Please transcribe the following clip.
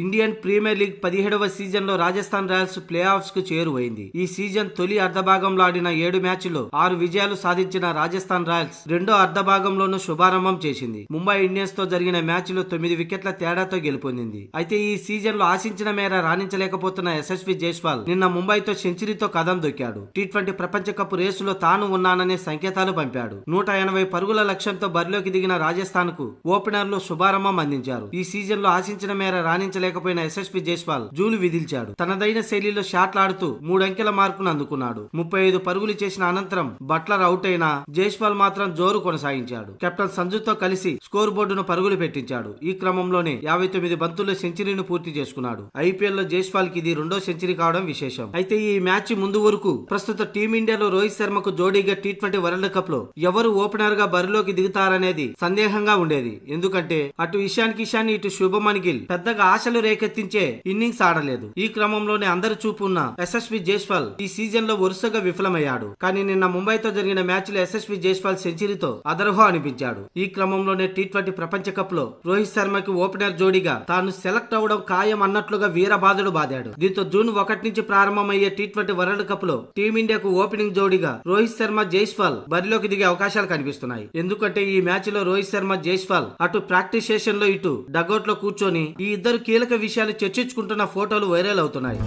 Indian premier league పదిహేడవ సీజన్లో Rajasthan Royals play ఆఫ్స్కు చేరువైంది. ఈ సీజన్ తొలి అర్ధభాగంలో ఆడిన ఏడు మ్యాచ్లో ఆరు విజయాలు సాధించిన రాజస్థాన్ రాయల్స్ రెండో అర్ధభాగంలోనూ శుభారంభం చేసింది. ముంబై ఇండియన్స్తో జరిగిన మ్యాచ్లో తొమ్మిది వికెట్ల తేడాతో గెలుపొందింది. అయితే ఈ సీజన్లో ఆశించిన మేర రాణించలేకపోతున్న యశస్వి జైస్వాల్ నిన్న ముంబైతో సెంచరీతో కదం దొక్కాడు. టీ ట్వంటీ ప్రపంచ కప్ రేసులో తాను ఉన్నాననే సంకేతాలు పంపాడు. నూట ఎనభై పరుగుల లక్ష్యంతో బరిలోకి దిగిన రాజస్థాన్కు ఓపెనర్లు శుభారంభం అందించారు. ఈ సీజన్లో ఆశించిన మేర రాణించలేకపోయిన యశస్వి జైస్వాల్ జూలు విధిల్చాడు. తనదైన శైలిలో షాట్లాడుతూ మూడంకెల మార్కును అందుకున్నాడు. ముప్పై ఐదు పరుగులు చేసిన అనంతరం బట్లర్ అవుట్ అయినా జైస్వాల్ మాత్రం జోరు కొనసాగించాడు. కెప్టెన్ సంజుతో కలిసి స్కోర్ బోర్డును పరుగులు పెట్టించాడు. ఈ క్రమంలోనే యాభై తొమ్మిది బంతుల్లో సెంచరీని పూర్తి చేసుకున్నాడు. ఐపీఎల్లో జైస్వాల్కి ఇది రెండో సెంచరీ కావడం విశేషం. అయితే ఈ మ్యాచ్ ముందు వరకు ప్రస్తుత టీమిండియాలో రోహిత్ శర్మకు జోడీగా టీ ట్వంటీ వరల్డ్ కప్లో ఎవరు ఓపెనర్గా బరిలోకి దిగుతారనేది సందేహంగా ఉండేది. ఎందుకంటే అటు ఇషాన్ కిషాన్ ఇటు శుభమన్ గిల్ పెద్దగా ఆశలు రేకెత్తించే ఇన్నింగ్స్ ఆడలేదు. ఈ క్రమంలోనే అందరి చూపు ఉన్న యశస్వి జైస్వాల్ ఈ సీజన్లో వరుసగా విఫలమయ్యాడు. కానీ నిన్న ముంబైతో జరిగిన మ్యాచ్లో యశస్వి జైస్వాల్ సెంచరీతో అదర్హో అనిపించాడు. ఈ క్రమంలోనే టీ ట్వంటీ ప్రపంచ కప్లో రోహిత్ శర్మకి ఓపెనర్ జోడీగా తాను సెలెక్ట్ అవడం ఖాయం అన్నట్లుగా వీరబాదుడు బాదాడు దీంతో జూన్ ఒకటి నుంచి ప్రారంభమయ్యే టీ ట్వంటీ వరల్డ్ కప్లో టీమిండియాకు ఓపెనింగ్ జోడీగా రోహిత్ శర్మ జైస్వాల్ బరిలోకి దిగే అవకాశాలు కనిపిస్తున్నాయి. ఎందుకంటే ఈ మ్యాచ్లో రోహిత్ శర్మ జైస్వాల్ అటు ప్రాక్టీస్ సెషన్లో ఇటు డగౌట్లో కూర్చొని ఈ ఇద్దరు కీలక విషయాలు చర్చించుకుంటున్న ఫోటోలు వైరల్ అవుతున్నాయి.